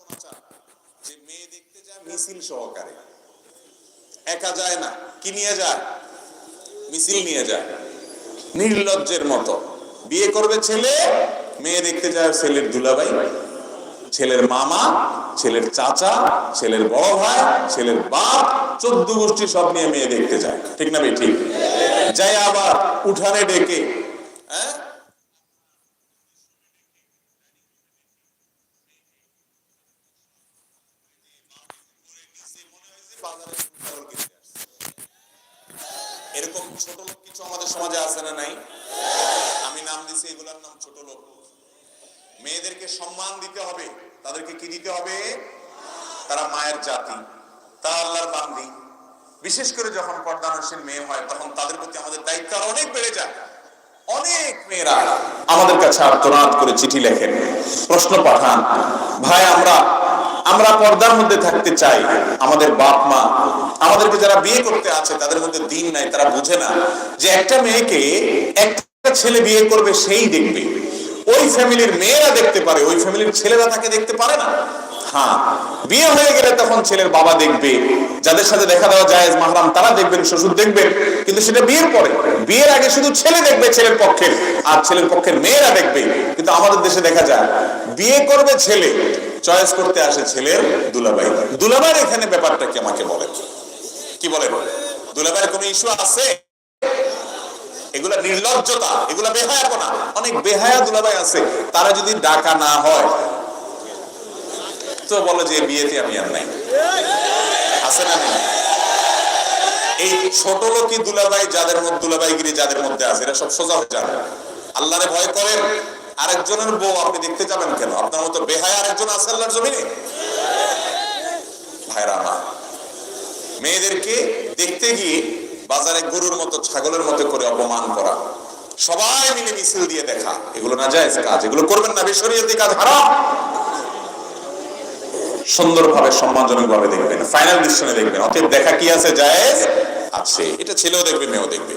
অনাচার, যে মেয়ে দেখতে যায় মিছিল সহকারে একা যায় না কি নিয়ে যায় মিছিল নিয়ে যায় নির্লজ্জের মতো। বিয়ে করবে ছেলে মেয়ে দেখতে যায় ছেলের দুলাভাই ছেলের মামা ছেলের চাচা ছেলের বড় ভাই ছেলের বাপ চোদ্দ গোষ্ঠী সব নিয়ে মেয়ে দেখতে যায়। ঠিক না ভাই? ঠিক। যাই আবার উঠানে ডেকে হ্যাঁ? এরকম ছোট লোক কিছু আমাদের সমাজে আছে না নাই? আমি নাম দিছি, এগুলার নাম ছোট লোক। মেয়েদেরকে সম্মান দিতে হবে, তাদেরকে কি দিতে হবে? তারা মায়ের জাতি, তারা আল্লাহর বান্দি। বিশেষ করে যখন পর্দানশীল মেয়ে হয়, তখন তাদের প্রতি আমাদের দায়িত্ব অনেক বেড়ে যায়। অনেক মেয়েরা আমাদের কাছে আর্তনাদ করে চিঠি লেখেন, প্রশ্ন পাঠান, ভাই, আমরা আমরা পর্দার মধ্যে থাকতে চাই। আমাদের বাপ মা, আমাদেরকে যারা বিয়ে করতে আছে, তাদের মধ্যে দিন নাই, তারা বুঝে না যে একটা মেয়েকে একটা ছেলে বিয়ে করবে, সেই দেখবে। ওই ফ্যামিলির মেয়েরা দেখতে পারে, ওই ফ্যামিলির ছেলেরা তাকে দেখতে পারে না। হ্যাঁ বিয়ে হয়ে গেলে তখন ছেলের বাবা দেখবে, যাদের সাথে দেখা দেওয়া যায় মাহরাম, তারা দেখবেন শ্বশুর দেখবেন কিন্তু সেটা বিয়ের পরে। বিয়ের আগে শুধু ছেলে দেখবে ছেলের পক্ষের, আর ছেলের পক্ষের মেয়েরা দেখবে, কিন্তু আমাদের দেশে দেখা যায়, বিয়ে করবে ছেলে, চয়েস করতে আসে ছেলের দুলাভাই। দুলাভাইয়ের এখানে ব্যাপারটা কি আমাকে বলেন কি বলেন দুলাভাইয়ের কোনো ইস্যু আছে? এগুলা নির্লজ্জতা, এগুলা বেহায়াপনা, অনেক বেহায়া দুলাভাই আছে। তারা যদি ডাকা না হয় তো বলে যে বিয়েতে আমি আর নাই। আছে না নেই? এই ছোট লোকই দুলাভাই, যাদের মধ্যে দুলাভাই গিরি যাদের মধ্যে আছে, এরা সব সোজা হয়ে যাবে। আল্লাহরে ভয় করেন, আরেকজনের বউ আপনি দেখতে যাবেন কেন? আপনার মতো বেহায় আরেকজন আছে আল্লাহর জমিনে? ভাইরা আমার, মেয়েদেরকে দেখতে গিয়ে বাজারে গরুর মতো, ছাগলের মতো করে অপমান করা, সবাই মিলে মিছিল দিয়ে দেখা। এগুলো না যায় কাজ, এগুলো করবেন না বেসরিয়তি কাজ হারাম। সুন্দরভাবে সম্মানজনক ভাবে দেখবেন ফাইনাল ডিসিশনে দেখবেন। অতএব দেখা কি আছে, জায়েজ আছে। এটা ছেলেও দেখবে, মেয়েও দেখবে।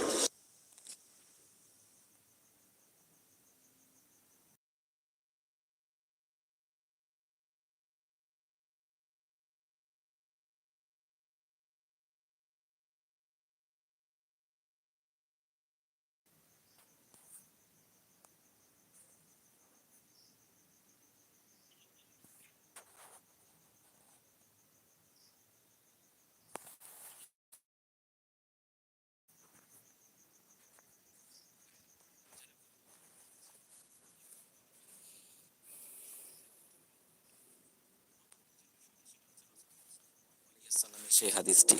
সাল্লামের সেই হাদিসটি।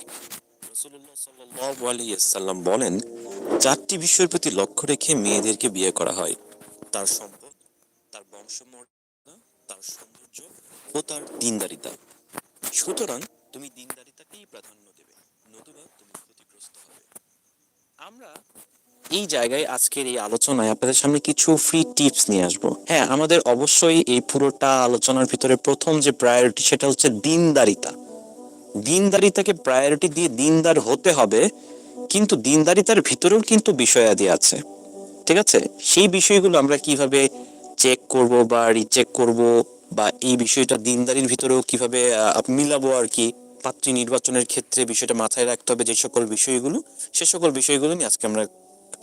সাল্লাম বলেন, চারটি বিষয়ের প্রতি লক্ষ্য রেখে মেয়েদেরকে বিয়ে করা হয়। তার সম্পদ, তার বংশমর্যাদা, তার সৌন্দর্য ও তার দিনদারিতা। সুতরাং তুমি দিনদারিতাকেই প্রাধান্য দেবে, নতুবা তুমি ক্ষতিগ্রস্ত হবে। আমরা এই জায়গায় আজকের এই আলোচনায় আপনাদের সামনে কিছু ফ্রি টিপস নিয়ে আসব। হ্যাঁ আমাদের অবশ্যই এই পুরোটা আলোচনার ভিতরে প্রথম যে প্রায়োরিটি সেটা হচ্ছে দিনদারিতা। দিনদারিতাকে প্রায়োরিটি দিয়ে দিনদার হতে হবে, কিন্তু দিনদারিতার ভিতরেও কিন্তু বিষয়াদি আছে। ঠিক আছে? সেই বিষয়গুলো আমরা কীভাবে চেক করব বা রিচেক করব বা এই বিষয়টা দিনদারির ভিতরেও কীভাবে মিলাবো আর কি? পাত্রী নির্বাচনের ক্ষেত্রে বিষয়টা মাথায় রাখতে হবে যে সকল বিষয়গুলো, সে সকল বিষয়গুলো নিয়ে আজকে আমরা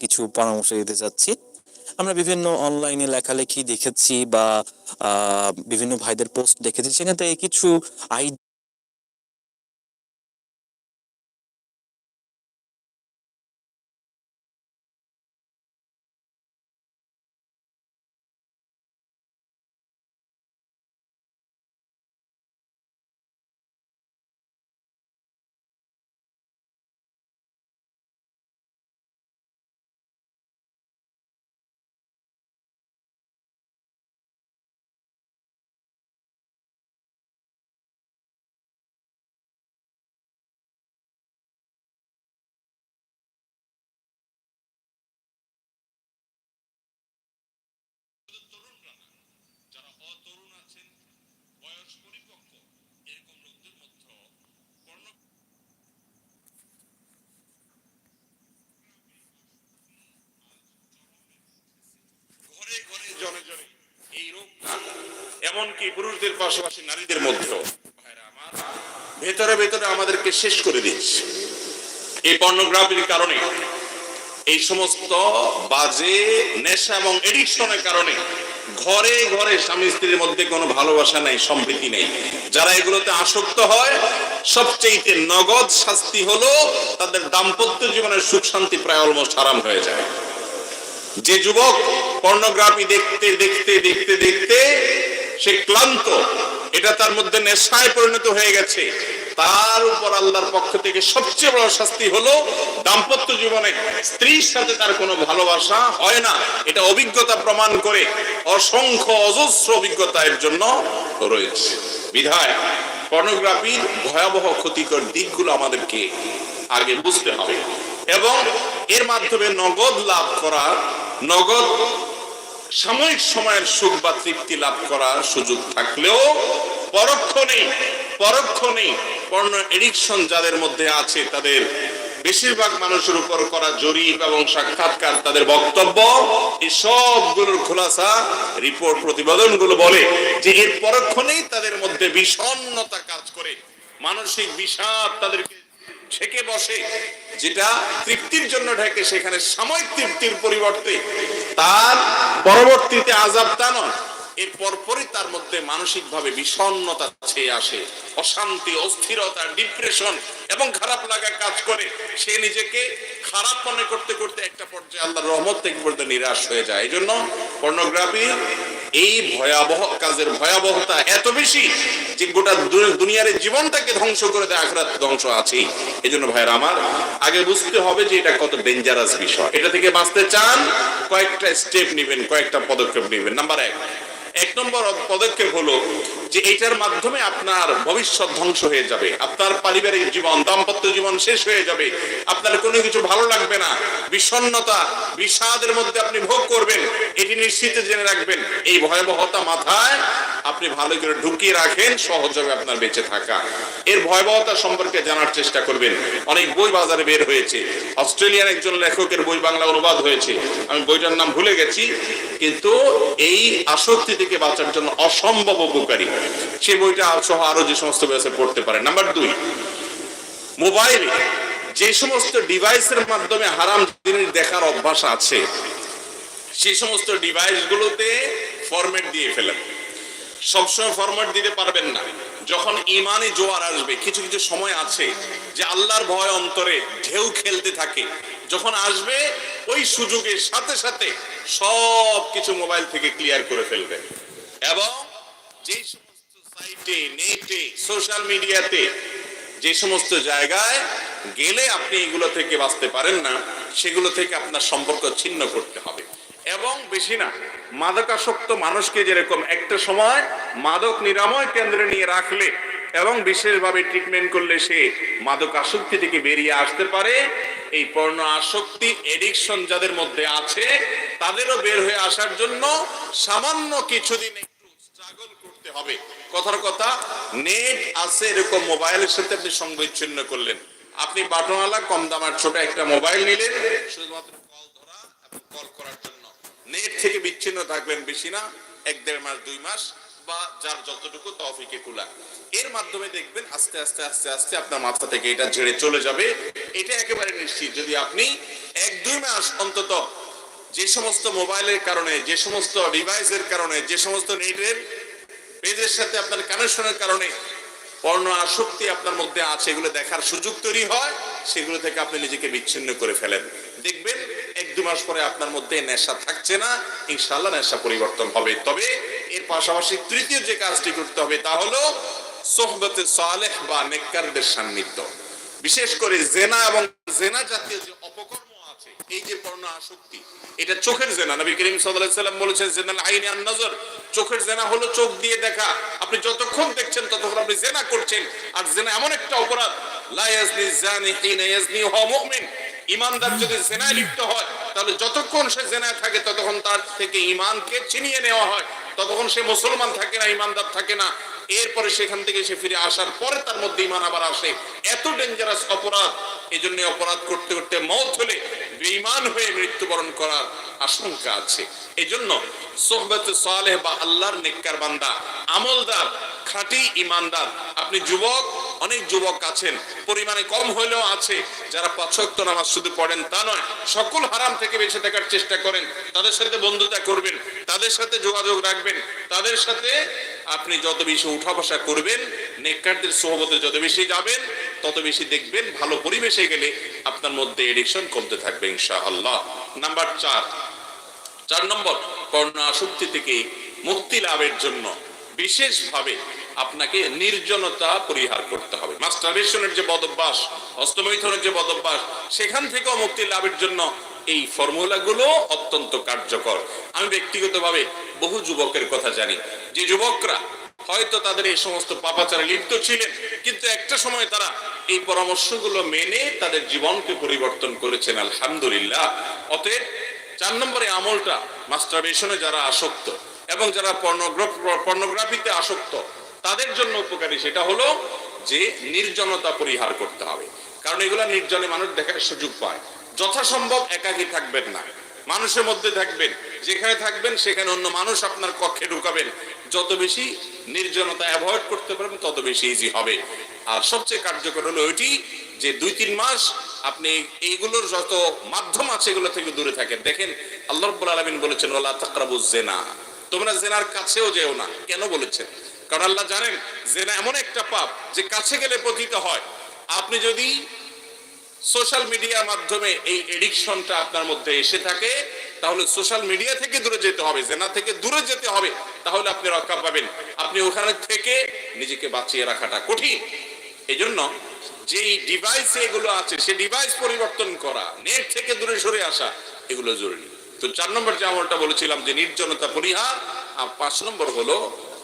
কিছু পরামর্শ দিতে যাচ্ছি। আমরা বিভিন্ন অনলাইনে লেখালেখি দেখেছি বা বিভিন্ন ভাইদের পোস্ট দেখেছি। সেখান থেকে কিছু আই অতরুণ আছেন, বয়স পরিপক্ক, এরকম লোকদের মধ্যে কর্ণ ঘরে ঘরে জনে জনে এই রোগটা এমনকি পুরুষদের পাশাপাশি নারীদের মধ্যে ভেতরে ভেতরে আমাদেরকে শেষ করে দিচ্ছে এই পর্নোগ্রাফির কারণে এই সমস্ত বাজে, নেশা এবং এডিকশনের কারণে ঘরে ঘরে স্বামী স্ত্রীর মধ্যে কোনো ভালোবাসা নেই, সম্প্রীতি নেই। যারা এগুলোতে আসক্ত হয় সবচেয়ে নগদ শাস্তি হলো তাদের দাম্পত্য জীবনের সুখ শান্তি প্রায় অলমোস্ট হারাম হয়ে যায়। যে যুবক পর্নোগ্রাফি দেখতে দেখতে দেখতে দেখতে সে ক্লান্ত, এটা তার মধ্যে নেশায় পরিণত হয়ে গেছে। তার উপর আল্লাহর পক্ষ থেকে সবচেয়ে বড় শাস্তি হলো দাম্পত্য জীবনে স্ত্রীর সাথে তার কোনো ভালোবাসা হয় না। এটা অভিজ্ঞতা প্রমাণ করে অসংখ্য অজস্র অভিজ্ঞতা এর জন্য রয়েছে। বিধায় পর্নোগ্রাফির ভয়াবহ ক্ষতিকর দিকগুলো আমাদেরকে আগে বুঝতে হবে এবং এর মাধ্যমে নগদ লাভ করা, নগদ সাময়িক সময়ের সুখ বা তৃপ্তি লাভ করার সুযোগ থাকলেও পরোক্ষ নেই পরোক্ষ পর্ণ এডিকশন যাদের মধ্যে আছে, তাদের বেশিরভাগ মানুষের উপর করা জরিপ এবং সাক্ষাৎকার, তাদের বক্তব্য, এই সবগুলোর খোলাসা রিপোর্ট প্রতিবেদনগুলো বলে যে এর পরোক্ষ নেই তাদের মধ্যে বিষণ্ণতা কাজ করে। মানসিক বিষাদ তাদেরকে ঢেকে বসে, যেটা তৃপ্তির জন্য ঢেকে, সেখানে সাময়িক তৃপ্তির পরিবর্তে তার পরবর্তীতে আজাব তা নয়। এর পরপরই তার মধ্যে মানসিক ভাবে বিষণ্ণতা ছেয়ে আসে, অশান্তি, অস্থিরতা ডিপ্রেশন এবং খারাপ লাগা কাজ করে। সে নিজেকে খারাপ মনে করতে করতে একটা পর্যায়ে আল্লাহর রহমত থেকে পর্যন্ত নিরাশ হয়ে যায়। এই জন্য পর্নোগ্রাফি এই ভয়াবহ কাজের ভয়াবহতা এত বেশি যে গোটা দুনিয়ার জীবনটাকে ধ্বংস করে দেয়, আখরাত ধ্বংস আছেই। এই জন্য ভাইয়ের আমার, আগে বুঝতে হবে যে এটা কত ডেঞ্জারাস বিষয়। এটা থেকে বাঁচতে চান, কয়েকটা স্টেপ নেবেন, কয়েকটা পদক্ষেপ নেবেন। নাম্বার এক এক নম্বর পদক্ষেপ হলো যে এটার মাধ্যমে আপনার ভবিষ্যৎ ধ্বংস হয়ে যাবে, আপনার পারিবারিক জীবন, দাম্পত্য জীবন শেষ হয়ে যাবে, আপনার কোনো কিছু ভালো লাগবে না, বিষণ্ণতা, বিষাদের মধ্যে আপনি ভোগ করবেন, এটি নিশ্চিত জেনে রাখবেন, এই ভয়াবহতা মাথায় আপনি ভালো করে ঢুকিয়ে রাখেন, সহজ হবে আপনার বেঁচে থাকা। এর ভয়াবহতা সম্পর্কে জানার চেষ্টা করবেন। অনেক বই বাজারে বের হয়েছে। অস্ট্রেলিয়ার একজন লেখকের বই বাংলা অনুবাদ হয়েছে। আমি বইটার নাম ভুলে গেছি, কিন্তু এই আসক্তি থেকে বাঁচার জন্য অসম্ভব উপকারী। সেই বইটা সহ আরও যে সমস্ত বয়সে পড়তে পারে নাম্বার দুই, মোবাইলে যে সমস্ত ডিভাইসের মাধ্যমে হারাম জিনিস দেখার অভ্যাস আছে, সেই সমস্ত ডিভাইস গুলোতে ফরম্যাট দিয়ে ফেলেন। সবসময় ফরম্যাট দিতে পারবেন না। যখন ইমানে জোয়ার আসবে, কিছু কিছু সময় আছে যে আল্লাহর ভয় অন্তরে ঢেউ খেলতে থাকে। যখন আসবে, ওই সুযোগের সাথে সাথে সব কিছু মোবাইল থেকে ক্লিয়ার করে ফেলবে এবং যে সমস্ত সাইটে নেটে সোশ্যাল মিডিয়াতে যে সমস্ত জায়গায় গেলে আপনি এগুলো থেকে বাঁচতে পারেন না, সেগুলো থেকে আপনার সম্পর্ক ছিন্ন করতে হবে। এবং বেশি না, মাদকাসক্ত মানুষকে যেরকম একটা সময় মাদক নিরাময় কেন্দ্রে নিয়ে রাখলে এবং বিশেষভাবে ট্রিটমেন্ট করলে সে মাদক আসক্তি থেকে বেরিয়ে আসতে পারে, এই পর্ণ আসক্তি এডিকশন যাদের মধ্যে আছে, তাদেরও বের হয়ে আসার জন্য সামান্য কিছুদিন একটু স্ট্রাগল করতে হবে। কথার কথা, নেট আছে এরকম মোবাইলের সাথে আপনি সংবিচ্ছিন্ন করলেন। আপনি বাটনওয়ালা, কম দামার ছোট একটা মোবাইল নিলেন, শুধুমাত্র কল ধরা এবং কল করার জন্য। নেট থেকে বিচ্ছিন্ন থাকবেন বেশি না, এক দেড় মাস, দুই মাস, বা যার যতটুকু তফিকে কুলা এর মাধ্যমে দেখবেন আস্তে আস্তে আস্তে আস্তে আপনার মাথা থেকে এটা ঝেড়ে চলে যাবে। এটা একেবারে নিশ্চিত। যদি আপনি এক, দুই মাস অন্তত যে সমস্ত মোবাইলের কারণে, যে সমস্ত ডিভাইসের কারণে, যে সমস্ত নেটের পেজের সাথে আপনার কানেকশনের কারণে পর্ণ আসক্তি আপনার মধ্যে আছে, এগুলো দেখার সুযোগ তৈরি হয়, সেগুলো থেকে আপনি নিজেকে বিচ্ছিন্ন করে ফেলেন। দেখবেন, এক দু মাস পরে আপনার মধ্যে নেশা থাকছে না ইনশাল্লাহ নেশা পরিবর্তন হবে। তবে এর পাশাপাশি তৃতীয় যে কাজটি করতে হবে, তা হলো সোহবতে সালেহ বা নেককারদের সান্নিধ্য। বিশেষ করে জেনা এবং জেনা জাতীয় যে অপকর্ম এই যে পর্ণ আসক্তি, এটা চোখের জেনা। নবী করিম সাল্লাম বলেছেন, জেনাল আইনি আন নজর। চোখের জেনা হলো চোখ দিয়ে দেখা। আপনি যতক্ষণ দেখছেন ততক্ষণ আপনি জেনা করছেন। আর জেনা এমন একটা অপরাধ ইমানদার যদি জেনায় লিপ্ত হয়, তাহলে যতক্ষণ সে জেনায় থাকে, ততক্ষণ তার থেকে ইমানকে ছিনিয়ে নেওয়া হয়। ততক্ষণ সে মুসলমান থাকে না, ইমানদার থাকে না। এরপরে সেখান থেকে সে ফিরে আসার পরে তার মধ্যে ইমান আবার আসে। এত ডেঞ্জারাস অপরাধ এই জন্য অপরাধ করতে করতে মত হলে বেঈমান হয়ে মৃত্যুবরণ করার আশঙ্কা আছে। এই জন্য সোহবত সালেহ বা আল্লাহর নেককার বান্দা, আমলদার, খাঁটি ইমানদার, আপনি যুবক, অনেক যুবক আছেন, পরিমাণে কম হলেও আছে, যারা পাঁচক্ত নামাজ শুধু পড়েন তা নয়, সকল হারাম থেকে বেঁচে থাকার চেষ্টা করেন, তাদের সাথে বন্ধুতা করবেন, তাদের সাথে যোগাযোগ রাখবেন, তাদের সাথে আপনি যত বেশি উঠা বসা করবেন, নেককারদের সোহবতে যত বেশি যাবেন তত বেশি দেখবেন, ভালো পরিবেশে গেলে আপনার মধ্যে এডিকশন কমতে থাকবে ইনশাআল্লাহ। নাম্বার চার চার নম্বর কর্ণ আসক্তি থেকে মুক্তি লাভের জন্য বিশেষভাবে আপনাকে নির্জনতা পরিহার করতে হবে। মাস্টারবেশনের যে বদভ্যাস হস্তমৈথনের যে বদভ্যাস, সেখান থেকেও মুক্তি লাভের জন্য এই ফর্মুলাগুলো অত্যন্ত কার্যকর। আমি ব্যক্তিগতভাবে বহু যুবকের কথা জানি। যে যুবকরা হয়তো তাদের এই সমস্ত পাপাচারে লিপ্ত ছিলেন, কিন্তু একটা সময় তারা এই পরামর্শগুলো মেনে তাদের জীবনকে পরিবর্তন করেছেন, আলহামদুলিল্লাহ। অতএব চার নম্বরে আমলটা মাস্টারবেশনে যারা আসক্ত এবং যারা পর্নোগ্রাফিতে আসক্ত, তাদের জন্য উপকারী সেটা হলো যে নির্জনতা পরিহার করতে হবে। কারণ এগুলা নির্জনে মানুষ দেখার সুযোগ পায়। যথাসম্ভব একাকী থাকবেন না। মানুষের মধ্যে থাকবেন, যেখানে থাকবেন, সেখানে অন্য মানুষ আপনার কক্ষে ঢুকাবেন। যত বেশি নির্জনতা অ্যাভয়েড করতে পারবেন, তত বেশি ইজি হবে। আর সবচেয়ে কার্যকর হলো ওইটি যে দুই, তিন মাস আপনি এইগুলোর যত মাধ্যম আছে এগুলো থেকে দূরে থাকেন। দেখেন, আল্লাহ রব্বুল আলামিন বলেছেন ওলা তাকরাবু জেনা তোমরা জেনার কাছেও যেও না। কেন বলেছেন? কারণ আল্লাহ জানেন জেনা এমন একটা পাপ যে কাছে গেলে পতিত হয়। আপনি যদি সোশ্যাল মিডিয়ার মাধ্যমে এই এডিকশনটা আপনার মধ্যে এসে থাকে, তাহলে সোশ্যাল মিডিয়া থেকে দূরে যেতে হবে, জেনা থেকে দূরে যেতে হবে, তাহলে আপনি রক্ষা পাবেন। আপনি ওখানে থেকে নিজেকে বাঁচিয়ে রাখাটা কঠিন। এই জন্য যেই ডিভাইসে এগুলো আছে, সে ডিভাইস পরিবর্তন করা, নেট থেকে দূরে সরে আসা, এগুলো জরুরি। তো চার নম্বর যে আমলটা বলেছিলাম যে নির্জনতা পরিহার, আর পাঁচ নম্বর হলো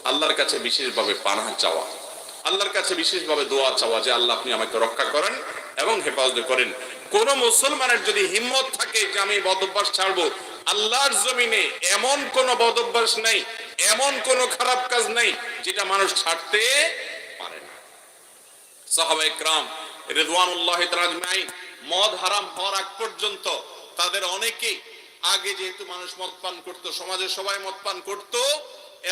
আল্লাহর কাছে বিশেষভাবে পানাহ চাওয়া। আল্লাহর কাছে বিশেষভাবে দোয়া চাওয়া যে, আল্লাহ, আপনি আমাকে রক্ষা করেন। এবং হেফাজত করেন। কোন মুসলমানের যদি হিম্মত থাকে যে আমি বদভ্যাস ছাড়বো, আল্লাহর জমিনে এমন কোন বদভ্যাস নাই, এমন কোন খারাপ কাজ নাই, যেটা মানুষ ছাড়তে পারে না। সাহাবা ইকরাম রেদওয়ানুল্লাহ তাআলাজমাইন মদ হারাম হওয়ার আগ পর্যন্ত তাদের অনেকেই আগে যেহেতু মানুষ মদ পান করতো, সমাজে সবাই মদ পান করতো,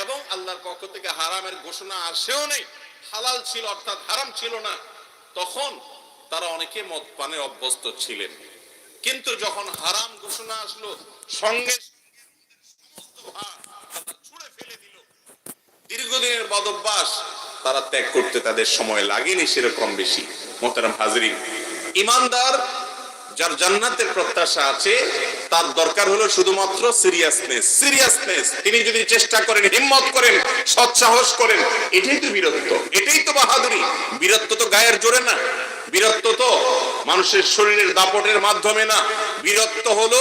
এবং আল্লাহর পক্ষ থেকে হারামের ঘোষণা আসেও নেই। হালাল ছিল অর্থাৎ হারাম ছিল না। তখন তারা অনেকে মদ পানে অভ্যস্ত ছিলেন। কিন্তু যখন হারাম ঘোষণা আসলো, সঙ্গে দীর্ঘদিনের তারা ত্যাগ করতে তাদের সময় লাগেনি সেরকম বেশি। মোহতারাম হাজরিন, ইমানদার যার জান্নাতের প্রত্যাশা আছে, তার দরকার হলো শুধুমাত্র সিরিয়াসনেস সিরিয়াসনেস তিনি যদি চেষ্টা করেন, হিম্মত করেন, সৎসাহস করেন, এটাই তো বীরত্ব। এটাই তো বাহাদুরি। বীরত্ব তো গায়ের জোরে না। বীরত্ব তো? মানুষের শরীরের দাপটের মাধ্যমে না। বীরত্ব হলো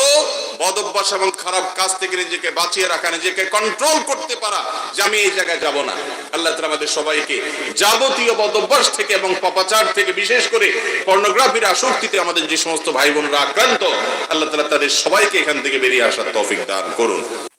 বদভ্যাস এবং খারাপ কাজ থেকে নিজেকে বাঁচিয়ে রাখা, নিজেকে কন্ট্রোল করতে পারা যে আমি এই জায়গায় যাব না। আল্লাহ আমাদের সবাইকে যাবতীয় বদভ্যাস থেকে এবং পাপাচার থেকে বিশেষ করে পর্নোগ্রাফির আসক্তিতে আমাদের যে সমস্ত ভাই বোনরা আক্রান্ত, আল্লাহ তাআলা তাদের সবাইকে এখান থেকে বেরিয়ে আসার তৌফিক দান করুন।